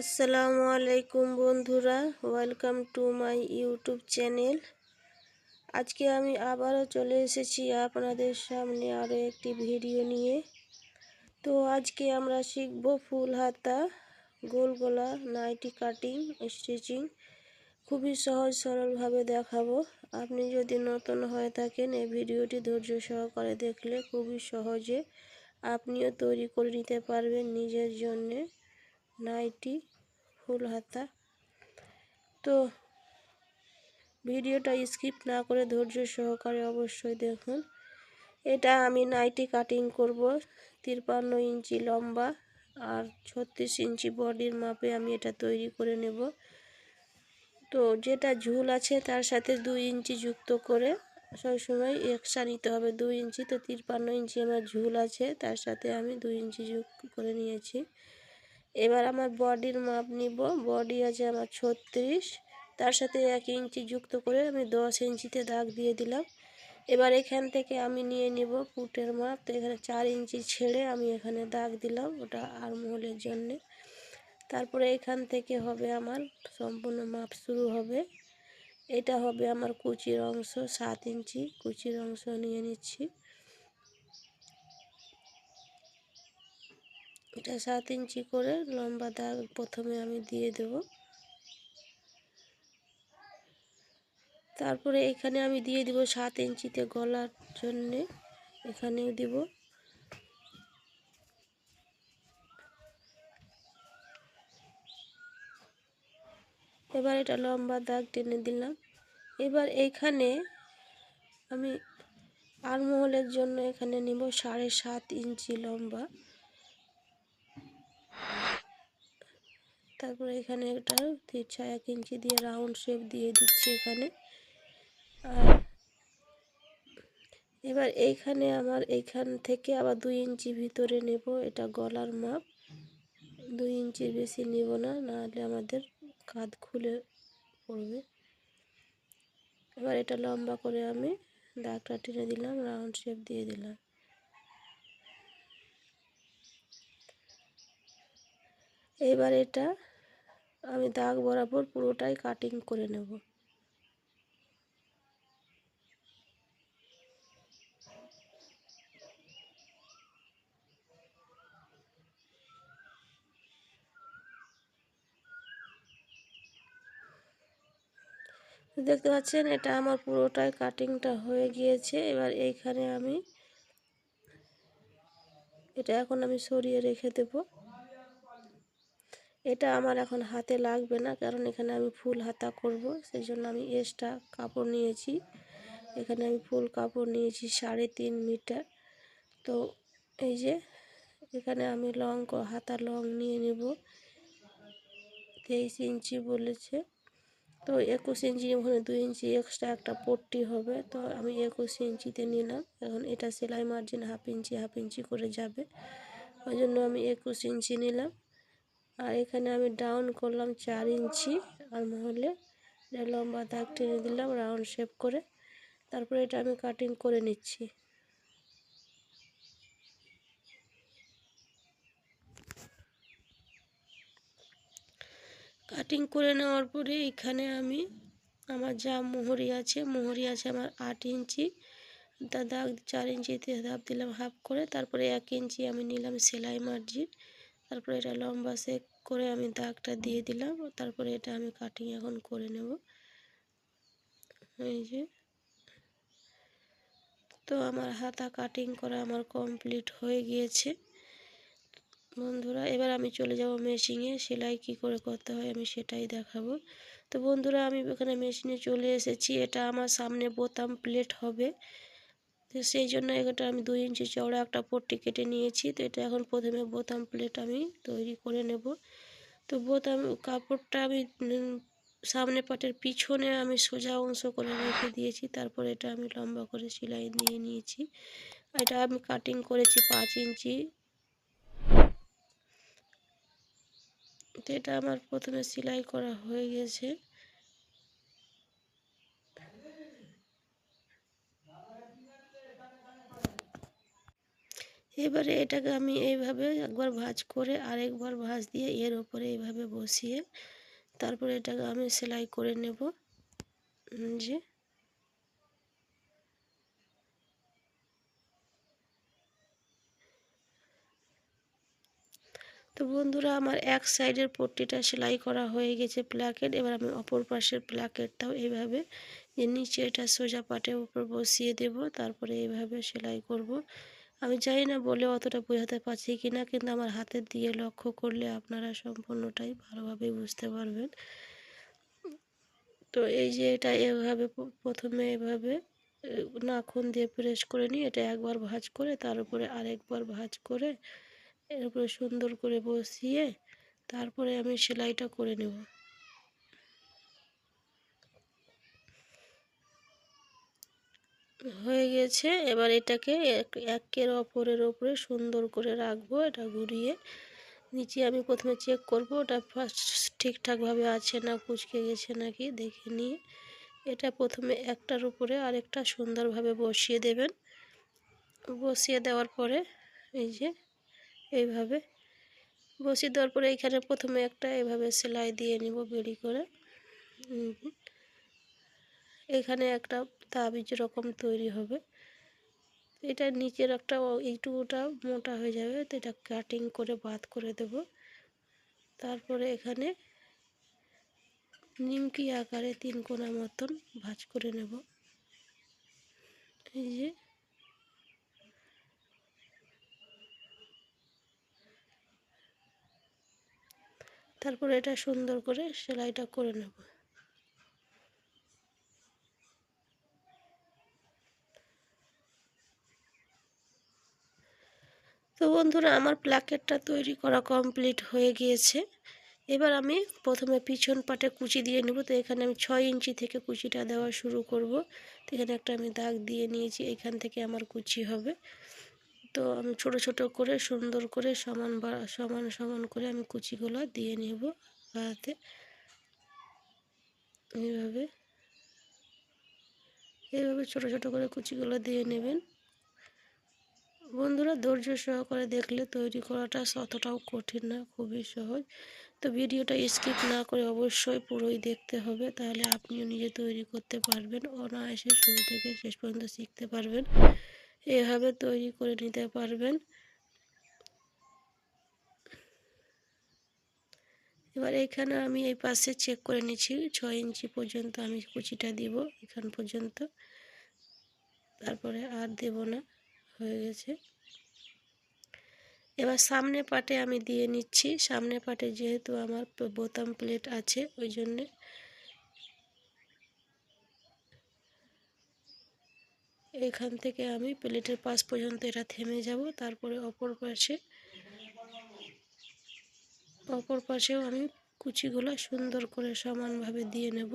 আসসালামু আলাইকুম বন্ধুরা welcome to my YouTube channel আজকে আমি আবারও চলে এসেছি আপনাদের সামনে আরও একটি ভিডিও নিয়ে। তো আজকে আমরা শিখব ফুল হাতা গোল গলা নাইটি কাটিং, স্টিচিং। খুবই সহজ সরলভাবে দেখাবো। আপনি যদি নতুন হয়ে থাকেন, এই ভিডিওটি ধৈর্য সহকারে দেখলে খুবই সহজে আপনিও তৈরি করে নিতে পারবেন নিজের জন্যে নাইটি। ফুল হাতা। তো ভিডিওটা স্কিপ না করে ধৈর্য সহকারে অবশ্যই দেখুন। এটা আমি নাইটি কাটিং করব। তিরপান্ন ইঞ্চি লম্বা আর ছত্রিশ ইঞ্চি বডির মাপে আমি এটা তৈরি করে নেব। তো যেটা ঝুল আছে তার সাথে দুই ইঞ্চি যুক্ত করে সবসময় এক্সট্রা নিতে হবে। দুই ইঞ্চি তো তিরপান্ন ইঞ্চি আমার ঝুল আছে, তার সাথে আমি দুই ইঞ্চি যুক্ত করে নিয়েছি। এবার আমার বডির মাপ নিব। বডি আছে আমার ছত্রিশ। তার সাথে এক ইঞ্চি যুক্ত করে আমি দশ ইঞ্চিতে দাগ দিয়ে দিলাম। এবার এখান থেকে আমি নিয়ে নিব পুটের মাপ। তো এখানে চার ইঞ্চি ছেড়ে আমি এখানে দাগ দিলাম ওটা আর্মহোলের জন্যে। তারপরে এখান থেকে হবে আমার সম্পূর্ণ মাপ শুরু হবে। এটা হবে আমার কুচির অংশ, সাত ইঞ্চি। কুচির অংশ নিয়ে নিচ্ছি। এটা সাত ইঞ্চি করে লম্বা দাগ প্রথমে আমি দিয়ে দেব। তারপরে এখানে আমি দিয়ে দিব সাত ইঞ্চিতে গলার জন্যে, এখানেও দিব। এবার এটা লম্বা দাগ টেনে দিলাম। এবার এইখানে আমি আরমহলের জন্য এখানে নিব সাড়ে সাত ইঞ্চি লম্বা। তারপরে এখানে একটা তিরছা এক ইঞ্চি দিয়ে রাউন্ড শেপ দিয়ে দিচ্ছি এখানে। আর এবার এইখানে আমার এইখান থেকে আবার দুই ইঞ্চি ভিতরে নেব, এটা গলার মাপ। দুই ইঞ্চির বেশি নেব না, নাহলে আমাদের কাঁধ খুলে পড়বে। এবার এটা লম্বা করে আমি দাগটা টেনে দিলাম রাউন্ড শেপ দিয়ে দিলাম। এবার এটা আমি দাগ বরাবর পুরোটাই কাটিং করে নেব। দেখতে পাচ্ছেন, এটা আমার পুরোটাই কাটিংটা হয়ে গিয়েছে। এবার এইখানে আমি, এটা এখন আমি সরিয়ে রেখে দেবো। এটা আমার এখন হাতে লাগবে না, কারণ এখানে আমি ফুল হাতা করব সেই জন্য আমি এক্সট্রা কাপড় নিয়েছি। এখানে আমি ফুল কাপড় নিয়েছি সাড়ে তিন মিটার। তো এই যে, এখানে আমি লং হাতা লং নিয়ে নেব। তেইশ ইঞ্চি বলেছে। তো একুশ ইঞ্চি ওখানে দুই ইঞ্চি এক্সট্রা একটা পট্টি হবে। তো আমি একুশ ইঞ্চিতে নিলাম। এখন এটা সেলাই margin half inch half inch করে যাবে। ওই জন্য আমি একুশ ইঞ্চি নিলাম। আর এখানে আমি ডাউন করলাম চার ইঞ্চি আর মহলে লম্বা দাগ টেনে দিলাম রাউন্ড শেপ করে। তারপরে এটা আমি কাটিং করে নিচ্ছি। কাটিং করে নেওয়ার পরে এখানে আমি আমার যা মোহরি আছে মোহরি আছে আমার আট ইঞ্চি। তা দাগ চার ইঞ্চিতে দাগ দিলাম হাফ করে। তারপরে এক ইঞ্চি আমি নিলাম সেলাই মার্জিন তারপরে এটা লম্বা সেক করে আমি দাগটা দিয়ে দিলাম। তারপরে এটা আমি কাটিং এখন করে নেব। এই যে। তো আমার হাতা কাটিং করা আমার কমপ্লিট হয়ে গিয়েছে। বন্ধুরা, এবার আমি চলে যাব মেশিনে সেলাই কি করে করতে হয় আমি সেটাই দেখাবো। তো বন্ধুরা, আমি এখানে মেশিনে চলে এসেছি। এটা আমার সামনে বোতাম প্লেট হবে। তো সেই জন্য এটা আমি দুই ইঞ্চি চওড়া একটা পট্টি কেটে নিয়েছি। তো এটা এখন প্রথমে বোতাম প্লেট আমি তৈরি করে নেব। তো বোতাম, কাপড়টা আমি সামনে পাটের পিছনে আমি সোজা অংশ করে রেখে দিয়েছি। তারপর এটা আমি লম্বা করে সেলাই দিয়ে নিয়েছি। এটা আমি কাটিং করেছি পাঁচ ইঞ্চি। তো এটা আমার প্রথমে সেলাই করা হয়ে গেছে। এবারে এটাকে আমি এইভাবে একবার ভাঁজ করে আরেকবার ভাঁজ দিয়ে এর ওপরে এইভাবে বসিয়ে তারপরে এটাকে আমি সেলাই করে নেব। যে তো বন্ধুরা, আমার এক সাইডের পট্টিটা সেলাই করা হয়ে গেছে প্ল্যাকেট এবার আমি অপর পাশের প্ল্যাকেটটাও এইভাবে যে নিচে এটা সোজা পাটের উপর বসিয়ে দেব, তারপরে এইভাবে সেলাই করব। আমি জানি না বলে অতটা বোঝাতে পারছি কি না কিন্তু আমার হাতের দিয়ে লক্ষ্য করলে আপনারা সম্পূর্ণটাই ভালোভাবে বুঝতে পারবেন। তো এই যে এটা এভাবে প্রথমে এভাবে নাখুন দিয়ে প্রেস করে নিই এটা একবার ভাজ করে, তার উপরে আরেকবার ভাঁজ করে, এর উপরে সুন্দর করে বসিয়ে, তারপরে আমি সেলাইটা করে নেব। হয়ে গেছে। এবার এটাকে এক- একের অপরের ওপরে সুন্দর করে রাখব। এটা ঘুরিয়ে নিচে আমি প্রথমে চেক করব, ওটা ফার্স্ট ঠিকঠাকভাবে আছে না, কুচকে গেছে নাকি, দেখে নিয়ে এটা প্রথমে একটার উপরে আরেকটা সুন্দরভাবে বসিয়ে দেবেন। বসিয়ে দেওয়ার পরে এই যে এইভাবে বসিয়ে দেওয়ার পরে এখানে প্রথমে একটা এভাবে সেলাই দিয়ে নিব বেরি করে। এখানে একটা তাবিজ রকম তৈরি হবে। এটা নিচের একটা এইটুকুটা মোটা হয়ে যাবে, তো এটা কাটিং করে বাদ করে দেব। তারপরে এখানে নিমকি আকারে তিন কোনা মতন ভাঁজ করে নেব। এই যে। তারপরে এটা সুন্দর করে সেলাইটা করে নেব। বন্ধুরা, আমার প্ল্যাকেটটা তৈরি করা কমপ্লিট হয়ে গিয়েছে। এবার আমি প্রথমে পিছন পাটে কুচি দিয়ে নেব। তো এখানে আমি ছয় ইঞ্চি থেকে কুচিটা দেওয়া শুরু করব। তো এখানে একটা আমি দাগ দিয়ে নিয়েছি, এখান থেকে আমার কুচি হবে। তো আমি ছোট ছোট করে, সুন্দর করে, সমান সমান সমান করে আমি কুচিগুলো দিয়ে নেব হাতে। এইভাবে। এইভাবে ছোট ছোট করে কুচিগুলো দিয়ে নেবেন। বন্ধুরা ধৈর্য সহকারে দেখলে তৈরি করাটা অতটাও কঠিন না, খুবই সহজ। তো ভিডিওটা স্কিপ না করে অবশ্যই পুরোই দেখতে হবে, তাহলে আপনিও নিজে তৈরি করতে পারবেন, অনায়াসে শুরু থেকে শেষ পর্যন্ত শিখতে পারবেন। এভাবে তৈরি করে নিতে পারবেন। এবার এখানে আমি এই পাশে চেক করে নিচ্ছি, ছয় ইঞ্চি পর্যন্ত আমি কুচিটা দিব এখান পর্যন্ত। তারপরে আর দেব না। হয়ে গেছে। এবার সামনে পাটে আমি দিয়ে নিচ্ছি। সামনে পাটে যেহেতু আমার বোতাম প্লেট আছে, ওই জন্যে এখান থেকে আমি প্লেটের পাশ পর্যন্ত এটা থেমে যাব। তারপরে অপর পাশে, অপর পাশেও আমি কুচিগুলো সুন্দর করে সমানভাবে দিয়ে নেব।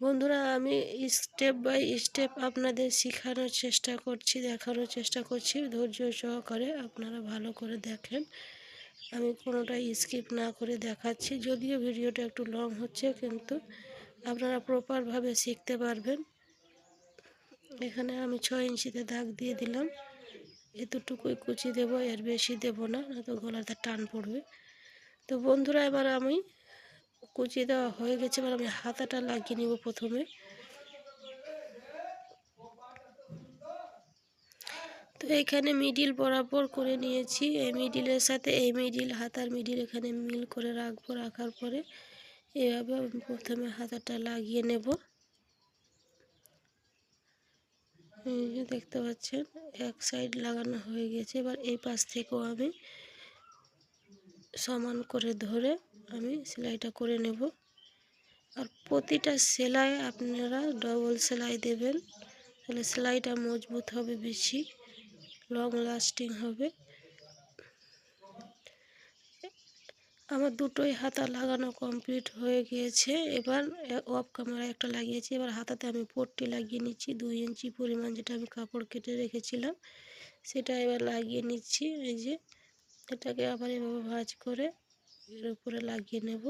বন্ধুরা, আমি স্টেপ বাই স্টেপ আপনাদের শেখানোর চেষ্টা করছি, দেখানোর চেষ্টা করছি। ধৈর্য সহকারে আপনারা ভালো করে দেখেন। আমি কোনোটাই স্কিপ না করে দেখাচ্ছি। যদিও ভিডিওটা একটু লং হচ্ছে, কিন্তু আপনারা প্রপারভাবে শিখতে পারবেন। এখানে আমি ছয় ইঞ্চিতে দাগ দিয়ে দিলাম। এতটুকুই কুচি দেব, এর বেশি দেব না নয়তো গলাতে টান পড়বে। তো বন্ধুরা, এবার আমি কুচি দেওয়া হয়ে গেছে এবার আমি হাতাটা লাগিয়ে নিব প্রথমে। তো এখানে মিডিল বরাবর করে নিয়েছি, এই মিডিলের সাথে এই মিডিল হাতার মিডিল এখানে মিল করে রাখব রাখার পরে এভাবে আমি প্রথমে হাতাটা লাগিয়ে নেব। দেখতে পাচ্ছেন, এক সাইড লাগানো হয়ে গেছে, এবার এই পাশ থেকেও আমি সমান করে ধরে আমি সেলাইটা করে নেব। আর প্রতিটা সেলাই আপনারা ডবল সেলাই দেবেন। তাহলে সেলাইটা মজবুত হবে বেশি লং লাস্টিং হবে। আমার দুটোই হাতা লাগানো কমপ্লিট হয়ে গিয়েছে। এবার অফ ক্যামেরা একটা লাগিয়েছি। এবার হাতাতে আমি পট্টি লাগিয়ে নিচ্ছি। দুই ইঞ্চি পরিমাণ যেটা আমি কাপড় কেটে রেখেছিলাম, সেটা এবার লাগিয়ে নিচ্ছি। এই যে এটাকে আবার এভাবে ভাঁজ করে এর উপরে লাগিয়ে নেব।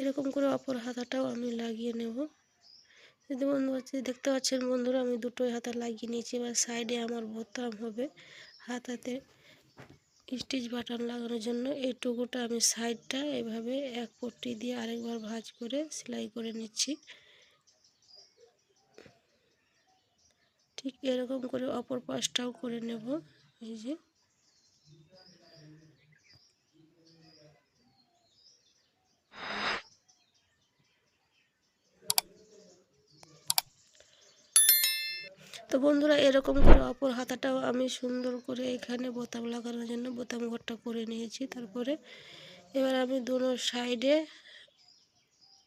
এরকম করে অপর হাতাটাও আমি লাগিয়ে নেব। যদি বন্ধু দেখতে পাচ্ছেন বন্ধুরা, আমি দুটোই হাতা লাগিয়ে নিয়েছি। এবার সাইডে আমার বোতাম হবে হাতাতে স্টিচ বাটন লাগানোর জন্য। এই টুকুটা আমি সাইডটা এভাবে এক পট্টি দিয়ে আরেকবার ভাঁজ করে সেলাই করে নিচ্ছি। ঠিক এরকম করে অপর পাশটাও করে নেব। এই যে। তো বন্ধুরা, এরকম করে অপর হাতাটাও আমি সুন্দর করে এখানে বোতাম লাগানোর জন্য বোতাম ঘরটা করে নিয়েছি। তারপরে এবার আমি দুনো সাইডে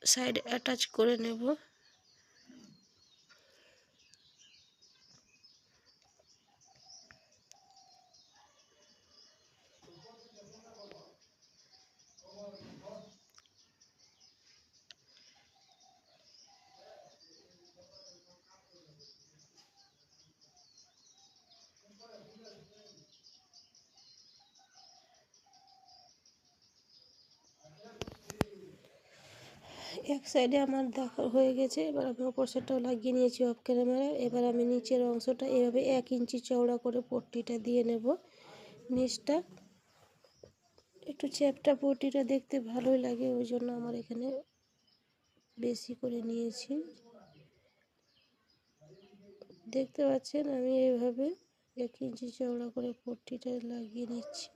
সাইড অ্যাটাচ করে নেব। এক সাইডে আমার দেখা হয়ে গেছে, এবার আমি অপর সাইডটাও লাগিয়ে নিয়েছি অফ ক্যামেরা এবার আমি নিচের অংশটা এভাবে এক ইঞ্চি চওড়া করে পট্টিটা দিয়ে নেব। নিচটা একটু চ্যাপটা পট্টিটা দেখতে ভালোই লাগে, ওই জন্য আমার এখানে বেশি করে নিয়েছি। দেখতে পাচ্ছেন, আমি এভাবে এক ইঞ্চি চওড়া করে পট্টিটা লাগিয়ে নিচ্ছি।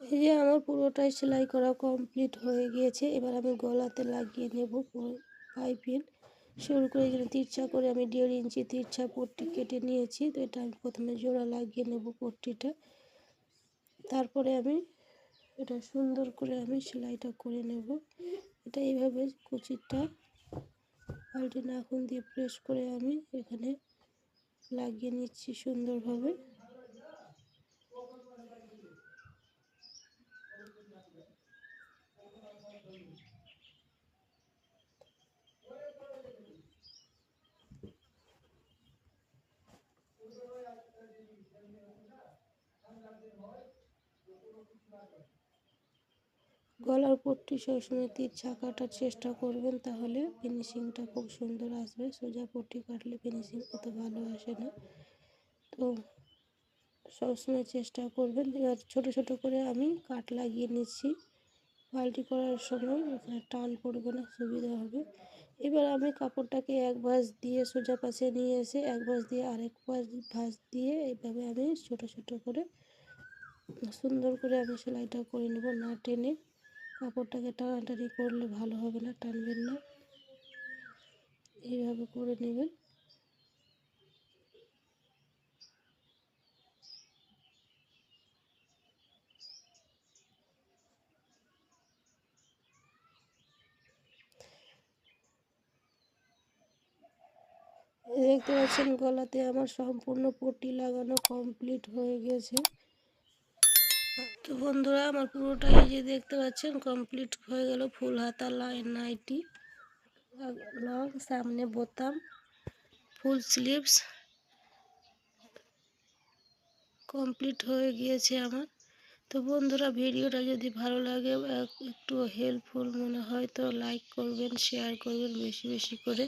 এই যে আমার পুরোটাই সেলাই করা কমপ্লিট হয়ে গিয়েছে, এবার আমি গলাতে লাগিয়ে নেব পাইপিন শুরু করে এখানে তিরছা করে আমি দেড় ইঞ্চি তিরছা পট্টি কেটে নিয়েছি, তো এটা আমি প্রথমে জোড়া লাগিয়ে নেব পট্টিটা। তারপরে আমি এটা সুন্দর করে আমি সেলাইটা করে নেব। এটা এইভাবে কুচিটা পাল্টে নাখুন দিয়ে প্রেস করে আমি এখানে লাগিয়ে নিচ্ছি সুন্দরভাবে। গলার পট্টি সবসময় তীর কাটার চেষ্টা করবেন, তাহলে ফিনিশিংটা খুব সুন্দর আসবে। সোজা পট্টি কাটলে ফিনিশিং অত ভালো আসে না। তো সবসময় চেষ্টা করবেন। এবার ছোটো ছোটো করে আমি কাট লাগিয়ে নিচ্ছি। পাল্টি করার সময় এখানে টান পড়বে না, সুবিধা হবে। এবার আমি কাপড়টাকে এক ভাঁজ দিয়ে সোজা পাশে নিয়ে এসে এক ভাঁজ দিয়ে আরেক ভাঁজ ভাঁজ দিয়ে এইভাবে আমি ছোটো ছোটো করে সুন্দর করে আমি সেলাইটা করে নেব না টেনে। কাপড়টাকে টানাটানি করলে ভালো হবে না, টানবেন না। এইভাবে করে নেবেন। দেখতে পাচ্ছেন গলাতে আমার সম্পূর্ণ পট্টি লাগানো কমপ্লিট হয়ে গেছে। তো বন্ধুরা, আমার পুরোটাই যে দেখতে পাচ্ছেন কমপ্লিট হয়ে গেল ফুল হাতা লাইন নাইটি লং সামনে বোতাম ফুল স্লিভস কমপ্লিট হয়ে গিয়েছে আমার। তো বন্ধুরা, ভিডিওটা যদি ভালো লাগে একটু হেল্পফুল মনে হয় তো লাইক করবেন শেয়ার করবেন বেশি বেশি করে।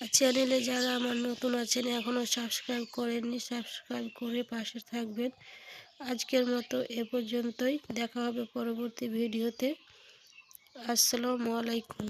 আর চ্যানেলে যারা আমার নতুন আছেন এখনও সাবস্ক্রাইব করেননি সাবস্ক্রাইব করে পাশে থাকবেন। আজকের মতো এ পর্যন্তই, দেখা হবে পরবর্তী ভিডিওতে। আসসালামু আলাইকুম।